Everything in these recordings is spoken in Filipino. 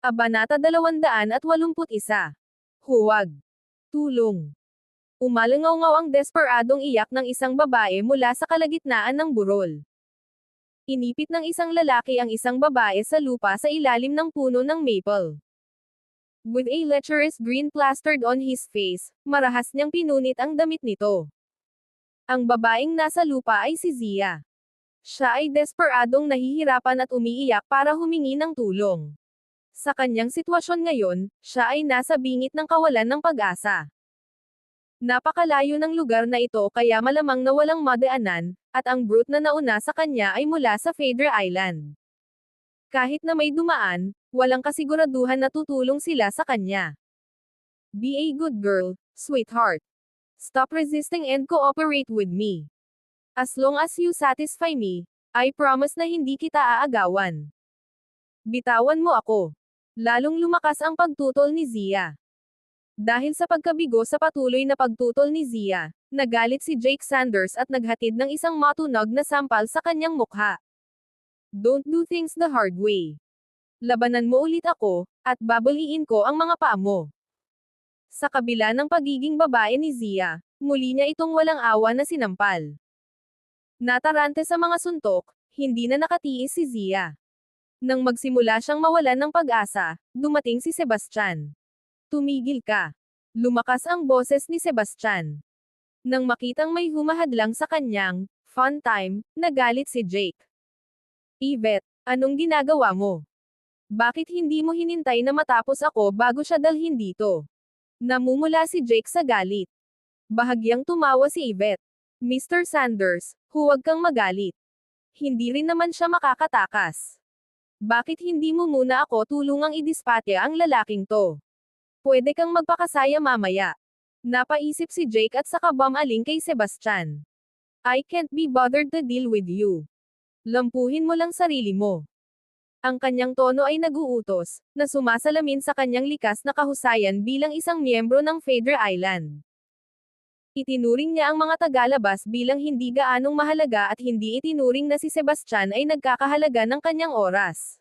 Kabanata 281. Huwag. Tulong. Umalangaw-ngaw ang desperadong iyak ng isang babae mula sa kalagitnaan ng burol. Inipit ng isang lalaki ang isang babae sa lupa sa ilalim ng puno ng maple. With a lecherous grin plastered on his face, marahas niyang pinunit ang damit nito. Ang babaeng nasa lupa ay si Zia. Siya ay desperadong nahihirapan at umiiyak para humingi ng tulong. Sa kanyang sitwasyon ngayon, siya ay nasa bingit ng kawalan ng pag-asa. Napakalayo ng lugar na ito kaya malamang na walang madaanan, at ang brute na nauna sa kanya ay mula sa Fader Island. Kahit na may dumaan, walang kasiguraduhan na tutulong sila sa kanya. Be a good girl, sweetheart. Stop resisting and cooperate with me. As long as you satisfy me, I promise na hindi kita aagawan. Bitawan mo ako. Lalong lumakas ang pagtutol ni Zia. Dahil sa pagkabigo sa patuloy na pagtutol ni Zia, nagalit si Jake Sanders at naghatid ng isang matunog na sampal sa kanyang mukha. Don't do things the hard way. Labanan mo ulit ako, at babaliin ko ang mga paa mo. Sa kabila ng pagiging babae ni Zia, muli niya itong walang awa na sinampal. Natarante sa mga suntok, hindi na nakatiis si Zia. Nang magsimula siyang mawalan ng pag-asa, dumating si Sebastian. Tumigil ka. Lumakas ang boses ni Sebastian. Nang makitang may humahadlang sa kanyang, fun time, nagalit si Jake. Yvette, anong ginagawa mo? Bakit hindi mo hinintay na matapos ako bago siya dalhin dito? Namumula si Jake sa galit. Bahagyang tumawa si Yvette. Mr. Sanders, huwag kang magalit. Hindi rin naman siya makakatakas. Bakit hindi mo muna ako tulungang idispatya ang lalaking to? Pwede kang magpakasaya mamaya. Napaisip si Jake at saka bumaling kay Sebastian. I can't be bothered to deal with you. Lampuhin mo lang sarili mo. Ang kanyang tono ay naguutos, na sumasalamin sa kanyang likas na kahusayan bilang isang miyembro ng Fader Island. Itinuring niya ang mga tagalabas bilang hindi gaanong mahalaga at hindi itinuring na si Sebastian ay nagkakahalaga ng kanyang oras.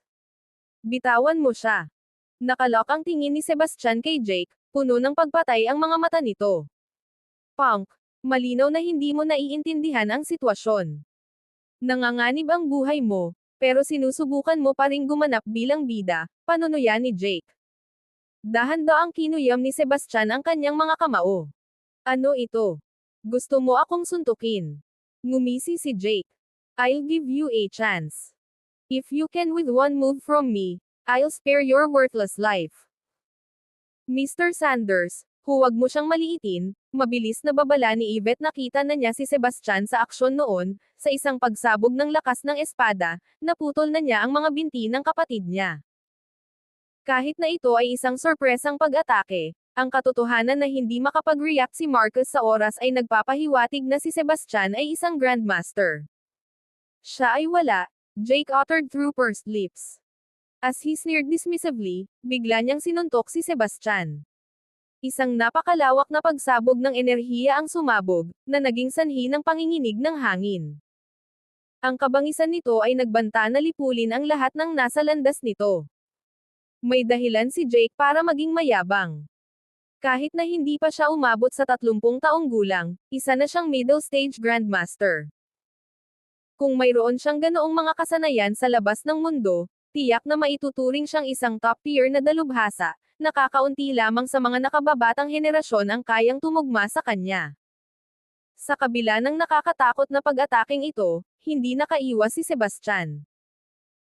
Bitawan mo siya. Nakalok ang tingin ni Sebastian kay Jake, puno ng pagpatay ang mga mata nito. Punk, malinaw na hindi mo naiintindihan ang sitwasyon. Nanganganib ang buhay mo, pero sinusubukan mo pa ring gumanap bilang bida, panunuyan ni Jake. Dahan-da ang kinuyam ni Sebastian ang kanyang mga kamao. Ano ito? Gusto mo akong suntukin? Ngumisi si Jake. I'll give you a chance. If you can with one move from me, I'll spare your worthless life. Mr. Sanders, huwag mo siyang maliitin, mabilis na babala ni Yvette nakita na niya si Sebastian sa aksyon noon, sa isang pagsabog ng lakas ng espada, naputol na niya ang mga binti ng kapatid niya. Kahit na ito ay isang sorpresang pag-atake, ang katotohanan na hindi makapag-react si Marcus sa oras ay nagpapahiwatig na si Sebastian ay isang Grandmaster. Siya ay wala, Jake uttered through pursed lips. As he sneered dismissively, bigla niyang sinuntok si Sebastian. Isang napakalawak na pagsabog ng enerhiya ang sumabog, na naging sanhi ng panginginig ng hangin. Ang kabangisan nito ay nagbanta na lipulin ang lahat ng nasa landas nito. May dahilan si Jake para maging mayabang. Kahit na hindi pa siya umabot sa 30 taong gulang, isa na siyang middle stage grandmaster. Kung mayroon siyang ganoong mga kasanayan sa labas ng mundo, tiyak na maituturing siyang isang top-tier na dalubhasa, nakakaunti lamang sa mga nakababatang henerasyon ang kayang tumugma sa kanya. Sa kabila ng nakakatakot na pag-ataking ito, hindi nakaiwas si Sebastian.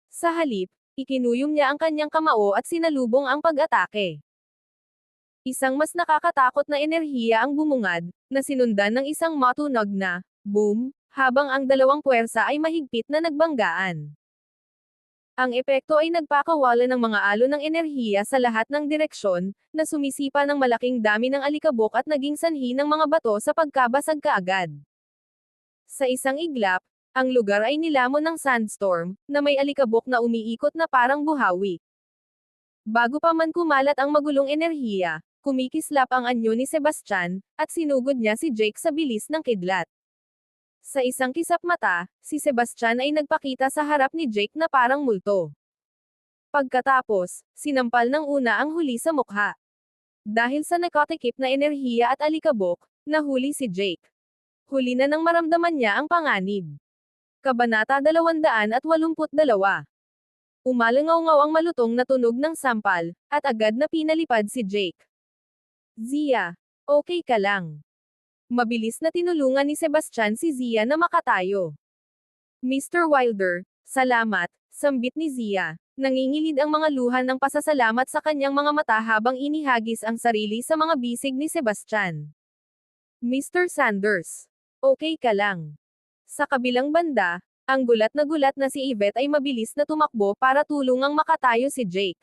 Sa halip, ikinuyom niya ang kanyang kamao at sinalubong ang pag-atake. Isang mas nakakatakot na enerhiya ang bumungad, na sinundan ng isang matunog na, boom, habang ang dalawang puwersa ay mahigpit na nagbanggaan. Ang epekto ay nagpakawala ng mga alo ng enerhiya sa lahat ng direksyon, na sumisipa ng malaking dami ng alikabok at naging sanhi ng mga bato sa pagkabasag kaagad. Sa isang iglap, ang lugar ay nilamon ng sandstorm, na may alikabok na umiikot na parang buhawi. Bago pa man kumalat ang magulong enerhiya, kumikislap ang anyo ni Sebastian, at sinugod niya si Jake sa bilis ng kidlat. Sa isang kisap mata, si Sebastian ay nagpakita sa harap ni Jake na parang multo. Pagkatapos, sinampal ng una ang huli sa mukha. Dahil sa nakatikip na enerhiya at alikabok, nahuli si Jake. Huli na nang maramdaman niya ang panganib. Kabanata 282 Umalangaw-ngaw ang malutong na tunog ng sampal, at agad na pinalipad si Jake. Zia, okay ka lang. Mabilis na tinulungan ni Sebastian si Zia na makatayo. Mr. Wilder, salamat, sambit ni Zia. Nangingilid ang mga luha ng pasasalamat sa kanyang mga mata habang inihagis ang sarili sa mga bisig ni Sebastian. Mr. Sanders, okay ka lang. Sa kabilang banda, ang gulat na gulat na si Yvette ay mabilis na tumakbo para tulungang makatayo si Jake.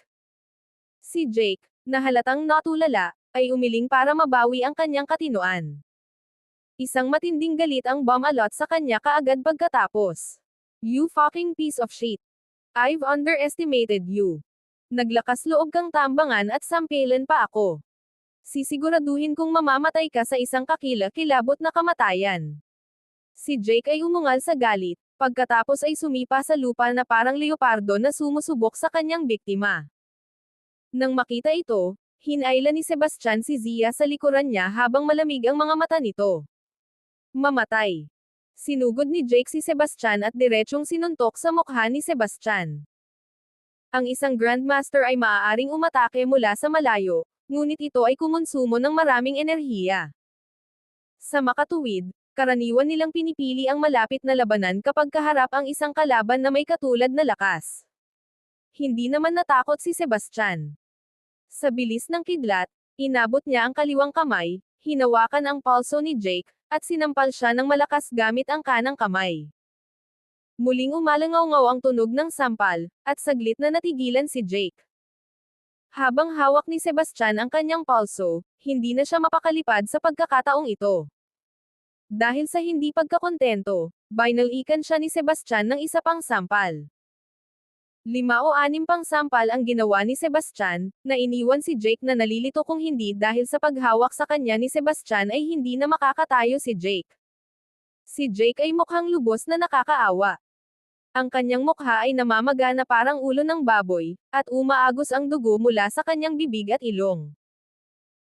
Si Jake, na halatang natulala, ay umiling para mabawi ang kanyang katinoan. Isang matinding galit ang bomb alot sa kanya kaagad pagkatapos. You fucking piece of shit. I've underestimated you. Naglakas loob kang tambangan at sampilan pa ako. Sisiguraduhin kong mamamatay ka sa isang kakila-kilabot na kamatayan. Si Jake ay umungal sa galit, pagkatapos ay sumipa sa lupa na parang leopardo na sumusubok sa kanyang biktima. Nang makita ito, hinayla ni Sebastian si Zia sa likuran niya habang malamig ang mga mata nito. Mamatay. Sinugod ni Jake si Sebastian at diretsong sinuntok sa mukha ni Sebastian. Ang isang Grandmaster ay maaaring umatake mula sa malayo, ngunit ito ay kumonsumo ng maraming enerhiya. Sa makatuwid, karaniwan nilang pinipili ang malapit na labanan kapag kaharap ang isang kalaban na may katulad na lakas. Hindi naman natakot si Sebastian. Sa bilis ng kidlat, inabot niya ang kaliwang kamay, hinawakan ang palso ni Jake, at sinampal siya ng malakas gamit ang kanang kamay. Muling umalangaw-ngaw ang tunog ng sampal, at saglit na natigilan si Jake. Habang hawak ni Sebastian ang kanyang palso, hindi na siya mapakalipad sa pagkakataong ito. Dahil sa hindi pagkakontento, binalikan siya ni Sebastian ng isa pang sampal. Lima o anim pang sampal ang ginawa ni Sebastian, na iniwan si Jake na nalilito kung hindi dahil sa paghawak sa kanya ni Sebastian ay hindi na makakatayo si Jake. Si Jake ay mukhang lubos na nakakaawa. Ang kanyang mukha ay namamaga na parang ulo ng baboy, at umaagos ang dugo mula sa kanyang bibig at ilong.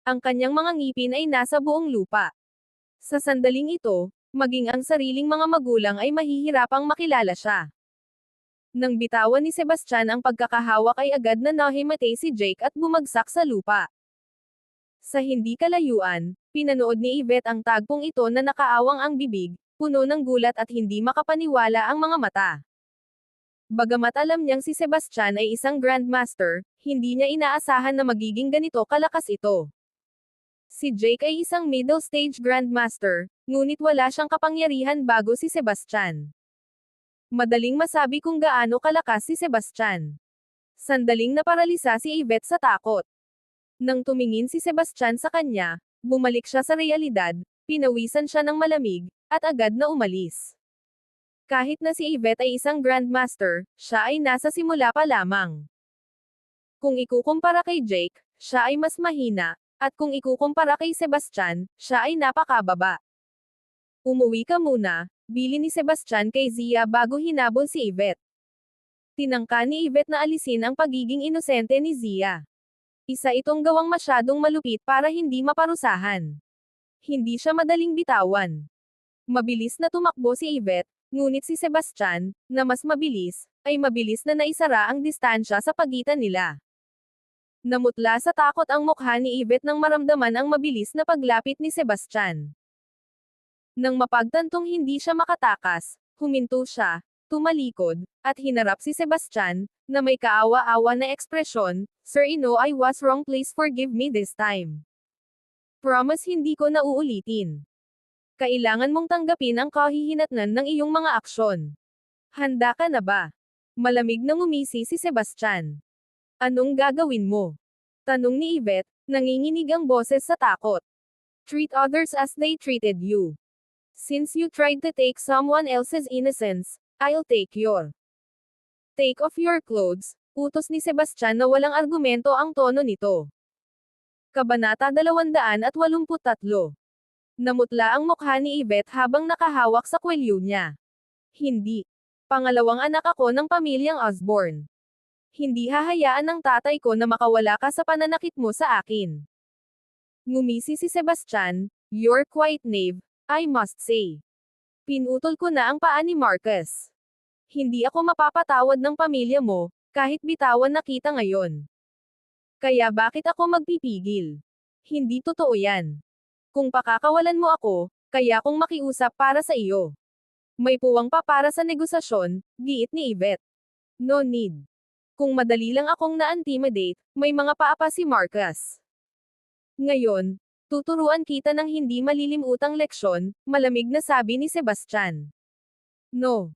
Ang kanyang mga ngipin ay nasa buong lupa. Sa sandaling ito, maging ang sariling mga magulang ay mahihirapang makilala siya. Nang bitawan ni Sebastian ang pagkakahawak ay agad na nahimatay si Jake at bumagsak sa lupa. Sa hindi kalayuan, pinanood ni Yvette ang tagpong ito na nakaawang ang bibig, puno ng gulat at hindi makapaniwala ang mga mata. Bagamat alam niyang si Sebastian ay isang Grandmaster, hindi niya inaasahan na magiging ganito kalakas ito. Si Jake ay isang middle stage Grandmaster, ngunit wala siyang kapangyarihan bago si Sebastian. Madaling masabi kung gaano kalakas si Sebastian. Sandaling naparalisa si Yvette sa takot. Nang tumingin si Sebastian sa kanya, bumalik siya sa realidad, pinawisan siya ng malamig, at agad na umalis. Kahit na si Yvette ay isang Grandmaster, siya ay nasa simula pa lamang. Kung ikukumpara kay Jake, siya ay mas mahina, at kung ikukumpara kay Sebastian, siya ay napakababa. Umuwi ka muna, bili ni Sebastian kay Zia bago hinabol si Yvette. Tinangka ni Yvette na alisin ang pagiging inosente ni Zia. Isa itong gawang masyadong malupit para hindi maparusahan. Hindi siya madaling bitawan. Mabilis na tumakbo si Yvette, ngunit si Sebastian, na mas mabilis, ay mabilis na naisara ang distansya sa pagitan nila. Namutla sa takot ang mukha ni Yvette nang maramdaman ang mabilis na paglapit ni Sebastian. Nang mapagtantong hindi siya makatakas, huminto siya, tumalikod, at hinarap si Sebastian, na may kaawa-awa na ekspresyon, Sir Ino I was wrong please forgive me this time. Promise hindi ko na uulitin. Kailangan mong tanggapin ang kahihinatnan ng iyong mga aksyon. Handa ka na ba? Malamig na ngumisi si Sebastian. Anong gagawin mo? Tanong ni Yvette, nanginginig ang boses sa takot. Treat others as they treated you. Since you tried to take someone else's innocence, I'll take your. Take off your clothes, utos ni Sebastian na walang argumento ang tono nito. Kabanata 283 Namutla ang mukha ni Yvette habang nakahawak sa kwelyo niya. Hindi. Pangalawang anak ako ng pamilyang Osborne. Hindi hahayaan ng tatay ko na makawala ka sa pananakit mo sa akin. Ngumisi si Sebastian, you're quite naive, I must say. Pinutol ko na ang paa ni Marcus. Hindi ako mapapatawad ng pamilya mo, kahit bitawan na kita ngayon. Kaya bakit ako magpipigil? Hindi totoo yan. Kung pakakawalan mo ako, kaya kong makiusap para sa iyo. May puwang pa para sa negosasyon, giit ni Yvette. No need. Kung madali lang akong na-intimidate, may mga paapa si Marcus. Ngayon, tuturuan kita ng hindi malilimutang leksyon, malamig na sabi ni Sebastian. No.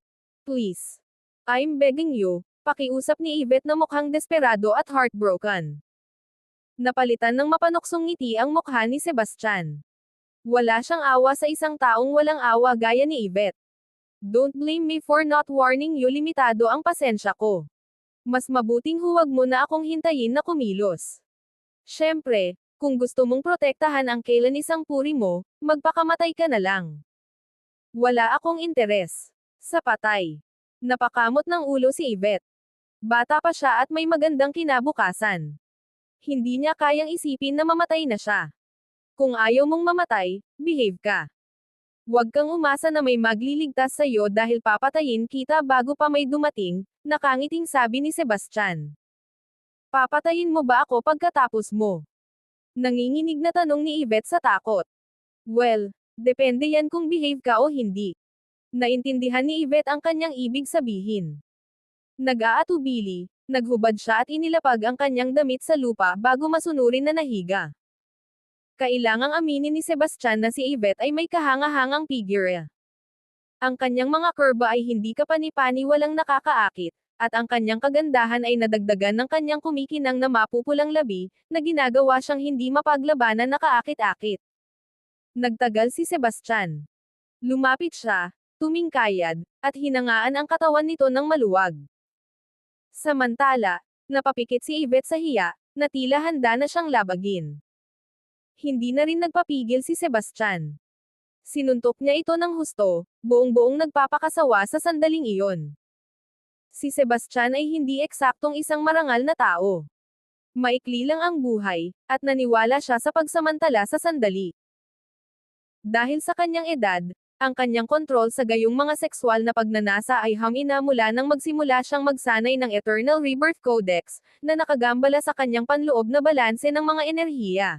Please. I'm begging you, pakiusap ni Yvette na mukhang desperado at heartbroken. Napalitan ng mapanuksong ngiti ang mukha ni Sebastian. Wala siyang awa sa isang taong walang awa gaya ni Yvette. Don't blame me for not warning you limitado ang pasensya ko. Mas mabuting huwag mo na akong hintayin na kumilos. Siyempre, kung gusto mong protektahan ang kailan isang puri mo, magpakamatay ka na lang. Wala akong interes. Sa patay. Napakamot ng ulo si Yvette. Bata pa siya at may magandang kinabukasan. Hindi niya kayang isipin na mamatay na siya. Kung ayaw mong mamatay, behave ka. Huwag kang umasa na may magliligtas sa iyo dahil papatayin kita bago pa may dumating, nakangiting sabi ni Sebastian. Papatayin mo ba ako pagkatapos mo? Nanginginig na tanong ni Yvette sa takot. Well, depende yan kung behave ka o hindi. Naintindihan ni Yvette ang kanyang ibig sabihin. Nag-aatubili, naghubad siya at inilapag ang kanyang damit sa lupa bago masunurin na nahiga. Kailangang aminin ni Sebastian na si Yvette ay may kahanga-hangang figure. Ang kanyang mga kurba ay hindi kapani-pani walang nakakaakit, at ang kanyang kagandahan ay nadagdagan ng kanyang kumikinang na mapupulang labi, na ginagawa siyang hindi mapaglabanan na kaakit-akit. Nagtagal si Sebastian. Lumapit siya, tumingkayad, at hinangaan ang katawan nito ng maluwag. Samantala, napapikit si Yvette sa hiya, na tila handa na siyang labagin. Hindi na rin nagpapigil si Sebastian. Sinuntok niya ito ng husto, buong-buong nagpapakasawa sa sandaling iyon. Si Sebastian ay hindi eksaktong isang marangal na tao. Maikli lang ang buhay, at naniwala siya sa pagsamantala sa sandali. Dahil sa kanyang edad, ang kanyang kontrol sa gayong mga sexual na pagnanasa ay hamina mula nang magsimula siyang magsanay ng Eternal Rebirth Codex, na nakagambala sa kanyang panloob na balanse ng mga enerhiya.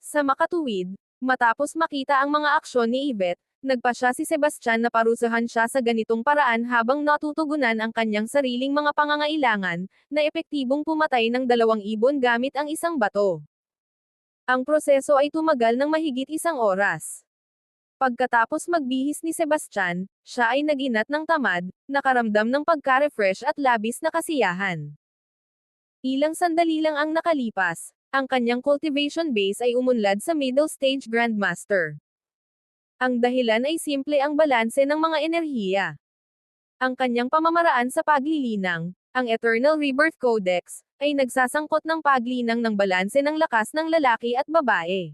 Sa makatuwid, matapos makita ang mga aksyon ni Yvette, nagpa siya si Sebastian na parusahan siya sa ganitong paraan habang natutugunan ang kanyang sariling mga pangangailangan, na epektibong pumatay ng dalawang ibon gamit ang isang bato. Ang proseso ay tumagal ng mahigit isang oras. Pagkatapos magbihis ni Sebastian, siya ay naginat ng tamad, nakaramdam ng pagka-refresh at labis na kasiyahan. Ilang sandali lang ang nakalipas, ang kanyang cultivation base ay umunlad sa middle stage Grandmaster. Ang dahilan ay simple ang balanse ng mga enerhiya. Ang kanyang pamamaraan sa paglilinang, ang Eternal Rebirth Codex, ay nagsasangkot ng paglinang ng balanse ng lakas ng lalaki at babae.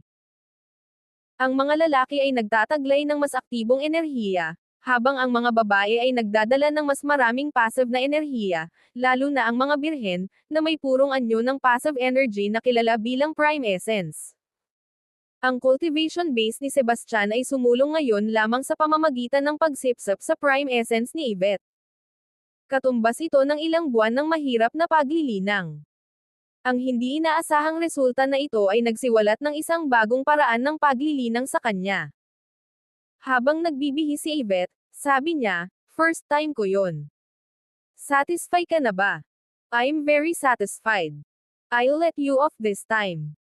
Ang mga lalaki ay nagtataglay ng mas aktibong enerhiya, habang ang mga babae ay nagdadala ng mas maraming passive na enerhiya, lalo na ang mga birhen, na may purong anyo ng passive energy na kilala bilang prime essence. Ang cultivation base ni Sebastian ay sumulong ngayon lamang sa pamamagitan ng pagsipsap sa prime essence ni Yvette. Katumbas ito ng ilang buwan ng mahirap na paglilinang. Ang hindi inaasahang resulta na ito ay nagsiwalat ng isang bagong paraan ng paglilinang sa kanya. Habang nagbibihis si Yvette, sabi niya, first time ko yon. Satisfy ka na ba? I'm very satisfied. I'll let you off this time.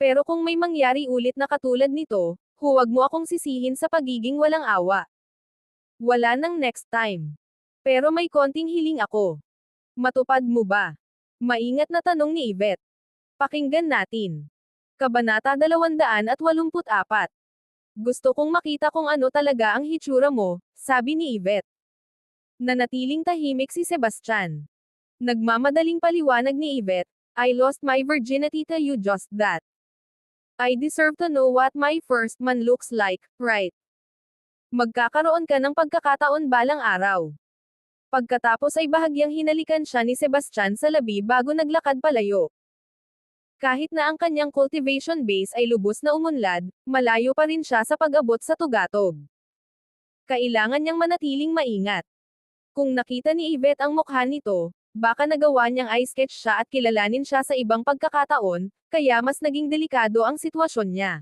Pero kung may mangyari ulit na katulad nito, huwag mo akong sisihin sa pagiging walang awa. Wala nang next time. Pero may konting hiling ako. Matupad mo ba? Maingat na tanong ni Yvette. Pakinggan natin. Kabanata 284 gusto kong makita kung ano talaga ang hitsura mo, sabi ni Yvette. Nanatiling tahimik si Sebastian. Nagmamadaling paliwanag ni Yvette, I lost my virginity to you just that. I deserve to know what my first man looks like, right? Magkakaroon ka ng pagkakataon balang araw. Pagkatapos ay bahagyang hinalikan siya ni Sebastian sa labi bago naglakad palayo. Kahit na ang kanyang cultivation base ay lubos na umunlad, malayo pa rin siya sa pag-abot sa tugatog. Kailangan niyang manatiling maingat. Kung nakita ni Yvette ang mukha nito, baka nagawa niyang eye sketch siya at kilalanin siya sa ibang pagkakataon, kaya mas naging delikado ang sitwasyon niya.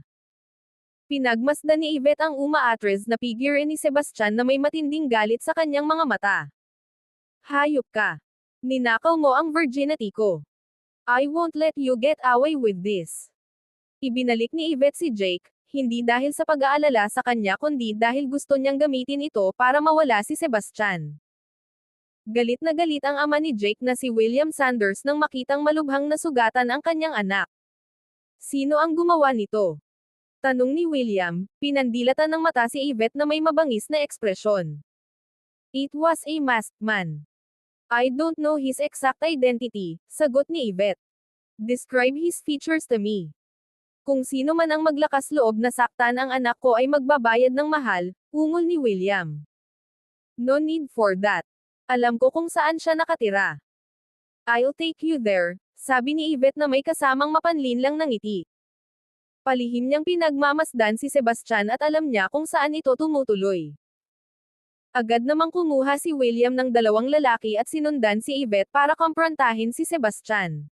Pinagmasdan ni Yvette ang umaatres na figure ni Sebastian na may matinding galit sa kanyang mga mata. Hayop ka. Ninakaw mo ang virginity ko. I won't let you get away with this. Ibinalik ni Yvette si Jake, hindi dahil sa pag-aalala sa kanya kundi dahil gusto niyang gamitin ito para mawala si Sebastian. Galit na galit ang ama ni Jake na si William Sanders nang makitang malubhang nasugatan ang kanyang anak. Sino ang gumawa nito? Tanong ni William, pinandilatan ng mata si Yvette na may mabangis na ekspresyon. It was a masked man. I don't know his exact identity, sagot ni Yvette. Describe his features to me. Kung sino man ang maglakas loob na saktan ang anak ko ay magbabayad ng mahal, ungol ni William. No need for that. Alam ko kung saan siya nakatira. I'll take you there, sabi ni Yvette na may kasamang mapanlin lang ng ngiti. Palihim niyang pinagmamasdan si Sebastian at alam niya kung saan ito tumutuloy. Agad namang kumuha si William ng dalawang lalaki at sinundan si Yvette para komprontahin si Sebastian.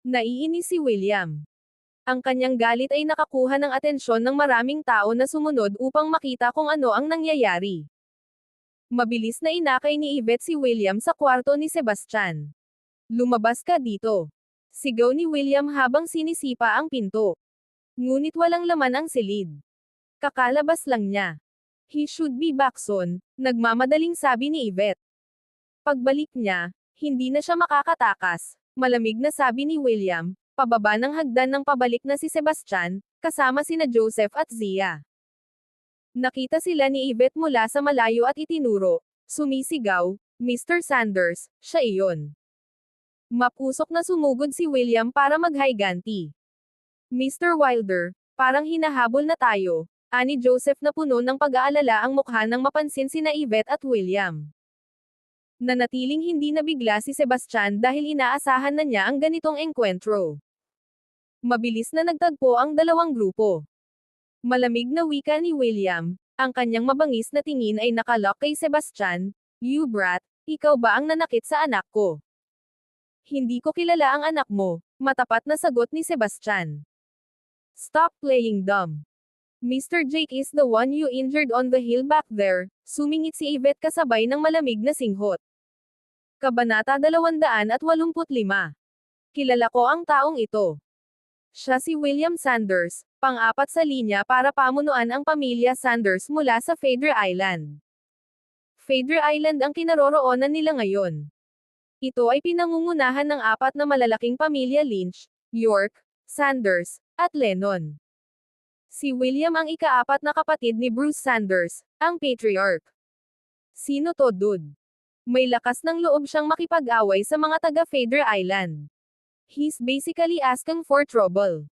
Naiinis si William. Ang kanyang galit ay nakakuha ng atensyon ng maraming tao na sumunod upang makita kung ano ang nangyayari. Mabilis na inakay ni Yvette si William sa kwarto ni Sebastian. Lumabas ka dito. Sigaw ni William habang sinisipa ang pinto. Ngunit walang laman ang silid. Kakalabas lang niya. He should be back soon, nagmamadaling sabi ni Yvette. Pagbalik niya, hindi na siya makakatakas. Malamig na sabi ni William, pababa ng hagdan ng pabalik na si Sebastian, kasama sina Joseph at Zia. Nakita sila ni Yvette mula sa malayo at itinuro. Sumisigaw, Mr. Sanders, siya iyon. Mapusok na sumugod si William para maghayganti. Mr. Wilder, parang hinahabol na tayo, ani Joseph na puno ng pag-aalala ang mukha nang mapansin sina Yvette at William. Nanatiling hindi nabigla si Sebastian dahil inaasahan na niya ang ganitong engkwentro. Mabilis na nagtagpo ang dalawang grupo. Malamig na wika ni William, ang kanyang mabangis na tingin ay nakalock kay Sebastian, You brat, ikaw ba ang nanakit sa anak ko? Hindi ko kilala ang anak mo, matapat na sagot ni Sebastian. Stop playing dumb. Mr. Jake is the one you injured on the hill back there, sumingit si Yvette kasabay ng malamig na singhot. Kabanata 285. Kilala ko ang taong ito. Siya si William Sanders, pang-apat sa linya para pamunuan ang pamilya Sanders mula sa Fader Island. Fader Island ang kinaroroonan nila ngayon. Ito ay pinangungunahan ng apat na malalaking pamilya Lynch, York, Sanders, at Lennon. Si William ang ikaapat na kapatid ni Bruce Sanders, ang patriarch. Sino to dude? May lakas ng loob siyang makipag-away sa mga taga Fader Island. He's basically asking for trouble.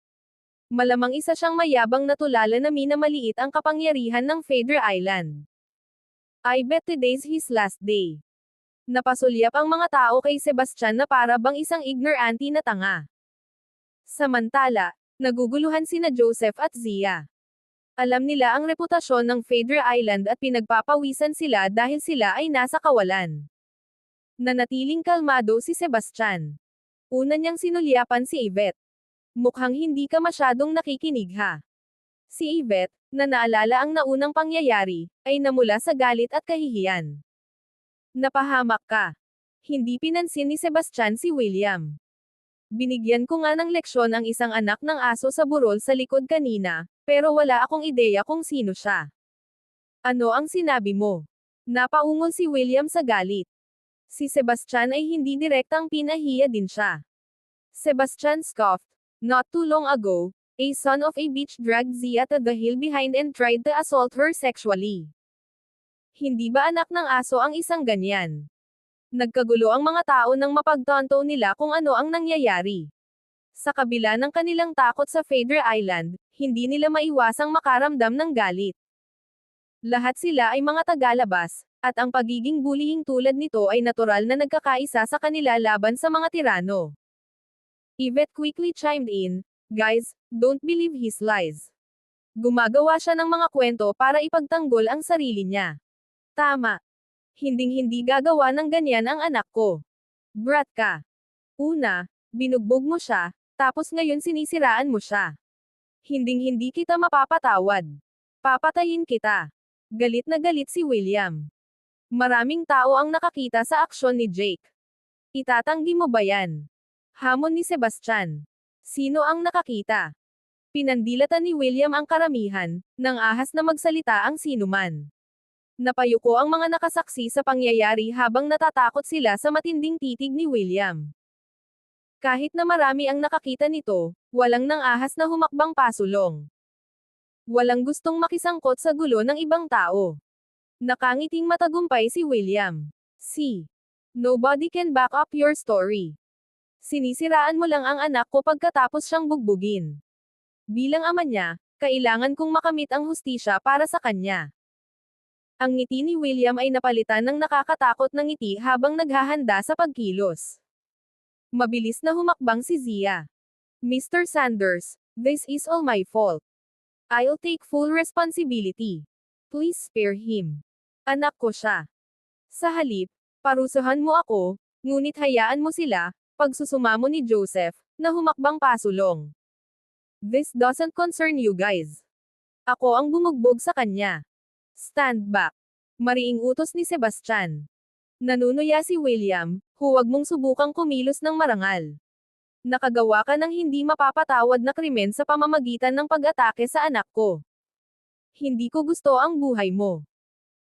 Malamang isa siyang mayabang na tulala na minamaliit ang kapangyarihan ng Fader Island. I bet today's his last day. Napasulyap ang mga tao kay Sebastian na para bang isang ignorante na tanga. Samantala, naguguluhan sina Joseph at Zia. Alam nila ang reputasyon ng Fader Island at pinagpapawisan sila dahil sila ay nasa kawalan. Nanatiling kalmado si Sebastian. Una niyang sinulyapan si Yvette. Mukhang hindi ka masyadong nakikinig ha. Si Yvette, na naalala ang naunang pangyayari, ay namula sa galit at kahihiyan. Napahamak ka. Hindi pinansin ni Sebastian si William. Binigyan ko nga ng leksyon ang isang anak ng aso sa burol sa likod kanina, pero wala akong ideya kung sino siya. Ano ang sinabi mo? Napaungol si William sa galit. Si Sebastian ay hindi direktang pinahiya din siya. Sebastian scoffed, Not too long ago, a son of a beach dragged Zia to the hill behind and tried to assault her sexually. Hindi ba anak ng aso ang isang ganyan? Nagkagulo ang mga tao nang mapagtanto nila kung ano ang nangyayari. Sa kabila ng kanilang takot sa Fader Island, hindi nila maiwasang makaramdam ng galit. Lahat sila ay mga tagalabas, At ang pagiging bullying tulad nito ay natural na nagkakaisa sa kanila laban sa mga tirano. Yvette quickly chimed in, Guys, don't believe his lies. Gumagawa siya ng mga kwento para ipagtanggol ang sarili niya. Tama. Hinding-hindi gagawa ng ganyan ang anak ko. Brat ka. Una, binugbog mo siya, tapos ngayon sinisiraan mo siya. Hinding-hindi kita mapapatawad. Papatayin kita. Galit na galit si William. Maraming tao ang nakakita sa aksyon ni Jake. Itatanggi mo ba yan? Hamon ni Sebastian. Sino ang nakakita? Pinandilatan ni William ang karamihan, nang ahas na magsalita ang sinuman. Napayuko ang mga nakasaksi sa pangyayari habang natatakot sila sa matinding titig ni William. Kahit na marami ang nakakita nito, walang nang ahas na humakbang pasulong. Walang gustong makisangkot sa gulo ng ibang tao. Nakangiting matagumpay si William. C. Nobody can back up your story. Sinisiraan mo lang ang anak ko pagkatapos siyang bugbugin. Bilang ama niya, kailangan kong makamit ang hustisya para sa kanya. Ang ngiti ni William ay napalitan ng nakakatakot na ngiti habang naghahanda sa pagkilos. Mabilis na humakbang si Zia. Mr. Sanders, this is all my fault. I'll take full responsibility. Please spare him. Anak ko siya. Sa halip, parusahan mo ako, ngunit hayaan mo sila, pagsusumamo ni Joseph, na humakbang pasulong. This doesn't concern you guys. Ako ang bumugbog sa kanya. Stand back. Mariing utos ni Sebastian. Nanunuya si William, huwag mong subukang kumilos ng marangal. Nakagawa ka ng hindi mapapatawad na krimen sa pamamagitan ng pag-atake sa anak ko. Hindi ko gusto ang buhay mo.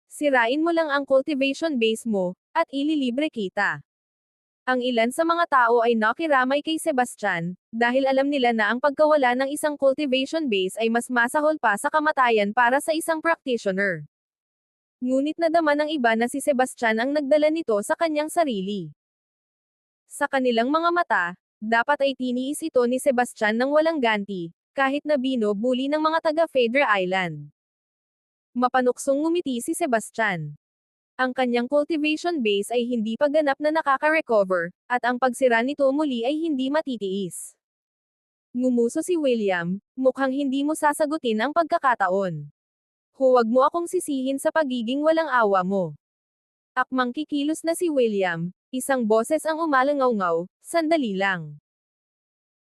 Sirain mo lang ang cultivation base mo, at ililibre kita. Ang ilan sa mga tao ay nakiramay kay Sebastian, dahil alam nila na ang pagkawala ng isang cultivation base ay mas masahol pa sa kamatayan para sa isang practitioner. Ngunit nadama ng iba na si Sebastian ang nagdala nito sa kanyang sarili. Sa kanilang mga mata, dapat ay tiniis ito ni Sebastian ng walang ganti, kahit na binubuli ng mga taga Fader Island. Mapanuksong ngumiti si Sebastian. Ang kanyang cultivation base ay hindi pa ganap na nakaka-recover, at ang pagsira nito muli ay hindi matitiis. Ngumuso si William, mukhang hindi mo sasagutin ang pagkakataon. Huwag mo akong sisihin sa pagiging walang awa mo. Akmang kikilos na si William, isang boses ang umalangaw-ngaw, sandali lang.